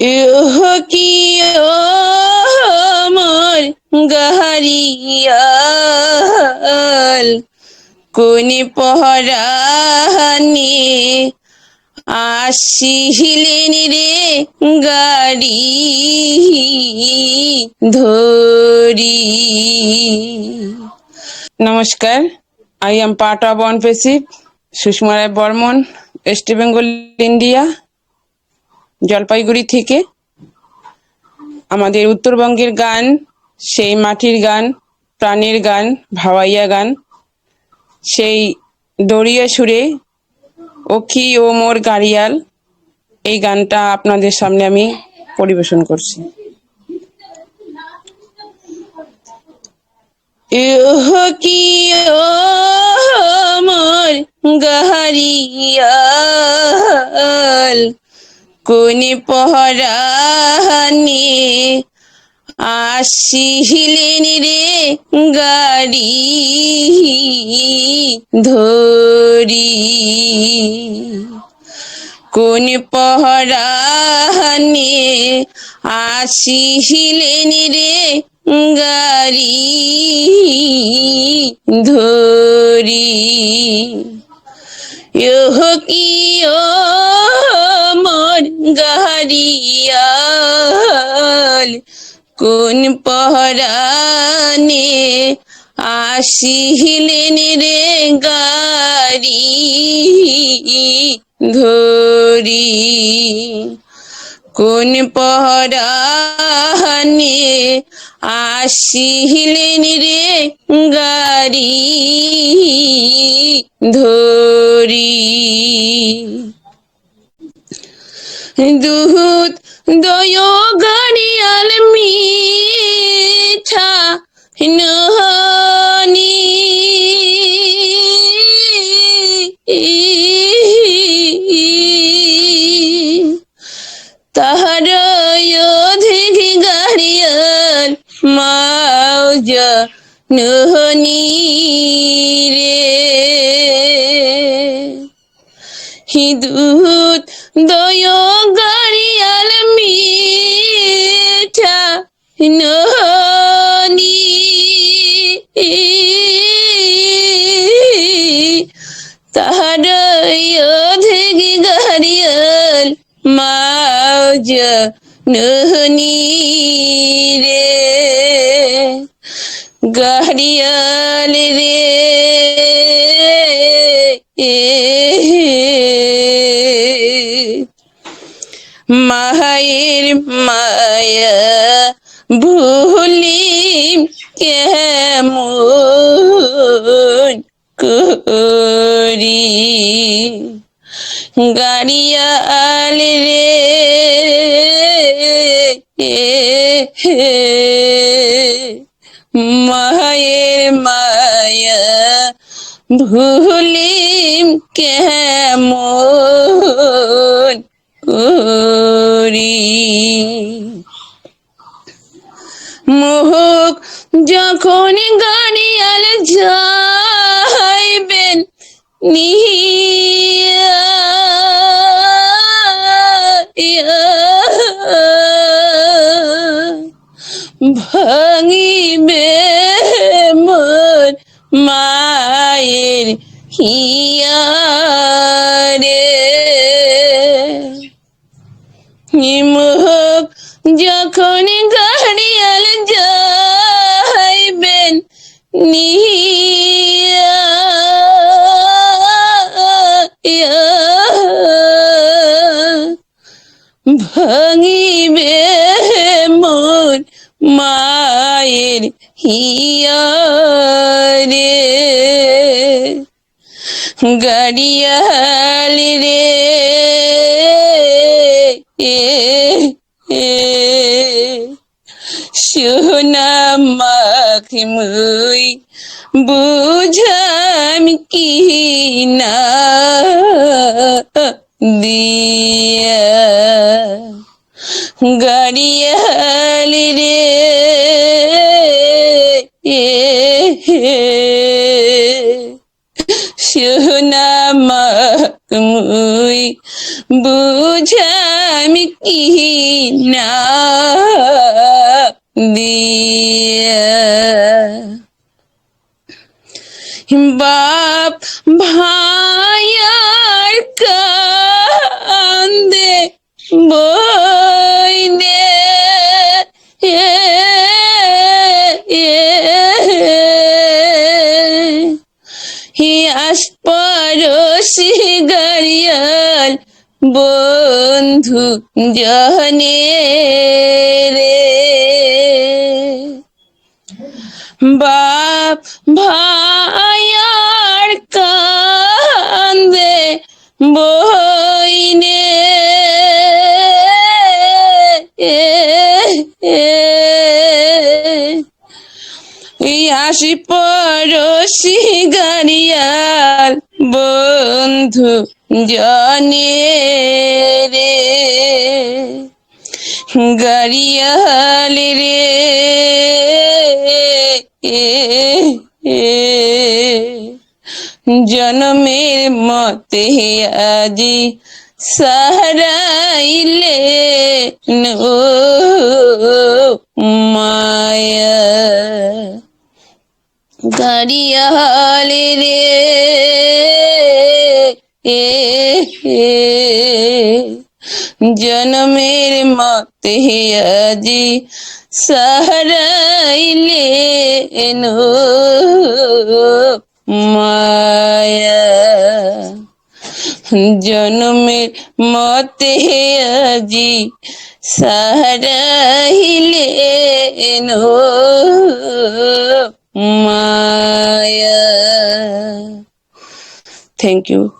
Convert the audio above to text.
ইহ কি মোর গহরিয়াল কোন পহরানি আসিলেন রে গাড়ি ধরি। নমস্কার, I am part of one passive Sushma Roy Barman West Bengal India Jalpaiguri থেকে আমাদের উত্তরবঙ্গের গান, সেই মাটির গান, প্রাণের গান, ভাওয়াইয়া গান, সেই দড়িয়া সুরে ওখি ও মোর গাড়িয়াল, এই গানটা আপনাদের সামনে আমি পরিবেশন করছি। কি ও মোর কোন পহরানি আসিলেন রে গাড়ি ধরি। কোন পহরানি আসিলেন রে গাড়ি ধরি। ইহ কি ও গাড়িয়াল কোন পহরানে আসিলেন রে গাড়ি ধরি? কোন পহরানে আসিলেন রে গাড়ি ধরি? দুহুত দয় গাড়িয়াল মিঠা নহনি। তাহার অধিক গাড়িয়াল মাউজ নহনি রে। হিদুত দয় ননি। তাহার অধিক গাড়িয়াল মাউজ নহনি রে। গাড়িয়াল রে। মায়ের মায়া ভুলি কেমন করি? গাড়িয়াল রে মায়ের মায়া ভুলিম কেমন করি? ভাঙিবে মোর মায়ের হিয়া রে গাড়িয়াল রে সোনা মাখিমুই বুঝাম কি না? দিয়া গাড়িয়াল রে সোনামা মুই বুঝামি কি না দিয়া বাপ ভাইয়ার বইনে আশপারসি গাড়িয়াল বন্ধু জনে রে। বাপ ভাইয়ার কান্দে আসি পড়শি গাড়িয়াল বন্ধু জনে রে। গাড়িয়াল রে। জনমের মতে আজি সারাইলে নো মায়া গাড়িয়ালে রে। এ জনমের মতে আজি সারাইলে নো মায়া। জনমের মতে আজি সারাইলে নো Maya. Thank you.